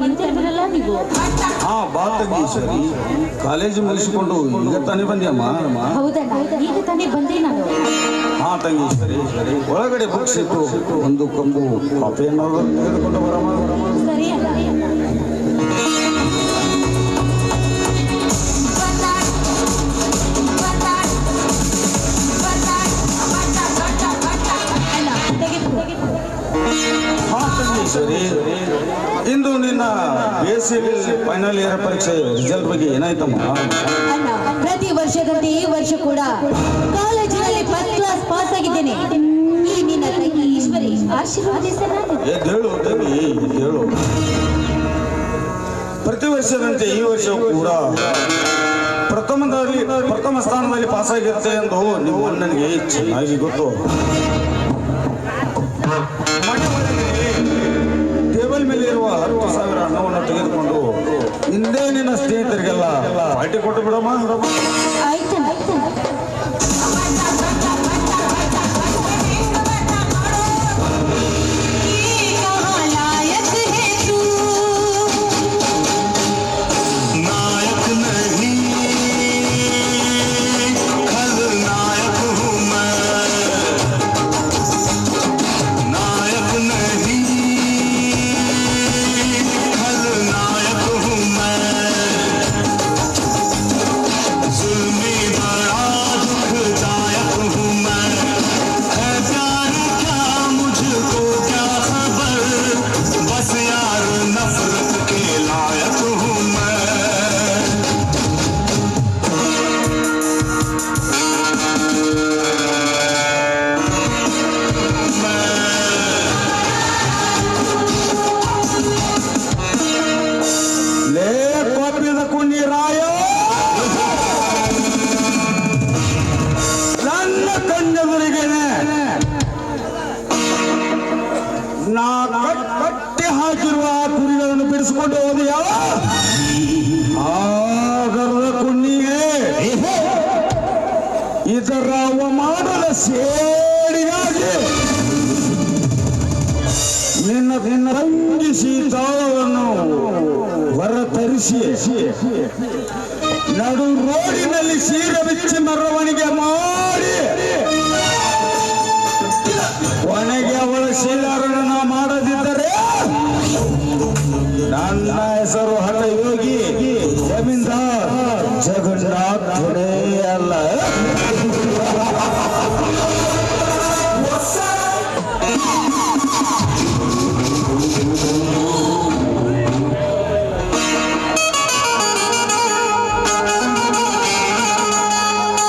ನೀವು? ಹಾ ಬಾ ತಂಗಿ ಸರಿ. ಕಾಲೇಜು ಮುಗಿಸಿಕೊಂಡು ಈಗ ತಾನೇ ಬಂದ್ಯಮ್ಮ? ಹೌದಣ್ಣ ಈಗ ತಾನೇ ಬಂದೆ ನಾನು. ಹಾ ತಂಗಿ ಸರಿ ಸರಿ. ಒಳಗಡೆ ಬುಕ್ಸ್ ಇತ್ತು ಒಂದು ಕಂಬು ಕಾಫಿ ತೆಗೆದುಕೊಂಡು ಬರಮ್ಮ. ಸರಿ ಅಣ್ಣ. ಸರಿ. ಇಂದು ನಿನ್ನ B S C final year ಪರೀಕ್ಷೆ ರಿಸಲ್ಟ್ ಬಗ್ಗೆ ಏನಾಯ್ತಮ್ಮ? ಅಣ್ಣ ಪ್ರತಿ ವರ್ಷದಂತೆ ಈ ವರ್ಷ ಕೂಡ ಕಾಲೇಜಿನಲ್ಲಿ ಫಸ್ಟ್ ಕ್ಲಾಸ್ ಪಾಸ್ ಆಗಿದ್ದೇನೆ. ಈ ನಿನ್ನ ತಂಗಿ ಈಶ್ವರಿ ಆಶೀರ್ವಾದಿಸಲ್ಲ ಎದ್ದು ಹೇಳು ತಂಗಿ ಹೇಳು ಪ್ರತಿ ವರ್ಷದಂತೆ ಈ ವರ್ಷ ಕೂಡ ಪ್ರಥಮದಲ್ಲಿ ಪ್ರಥಮ ಸ್ಥಾನದಲ್ಲಿ ಪಾಸ್ ಆಗಿರುತ್ತೆ ಎಂದು ನಿಮ್ಮ ನನಗೆ ಚೆನ್ನಾಗಿ ಗೊತ್ತು. ಪಾರ್ಟಿ ಕೊಟ್ಟು ಬಿಡಮ್ಮ ಆಯ್ತಣ್ಣ ಆಯ್ತಣ್ಣ ನನ್ನ ನಾ ಕಟ್- ಕಟ್ಟಿ ಹಾಕಿರುವ ಕುರಿಗಳನ್ನು ಬಿಡಿಸಿಕೊಂಡು ಹೋದೆಯ ಆಗರದ ಕುಣ್ಣಿಗೆ. ಇದರ ಅವಮಾನದ ಸೇಡಿಗಾಗಿ ನಿನ್ನ ನಿನ್ನ ರಂಗಿಸಿ ತಾಳವನ್ನು ಹೊರತರಿಸಿ. ನಡು ರೋಡಿನಲ್ಲಿ ಸೀರೆ ಬಿಚ್ಚಿ ಮೆರವಣಿಗೆ ಮಾಡಿ अल्लाह सर्व हठ योगी जमीनदार जगन्नाथ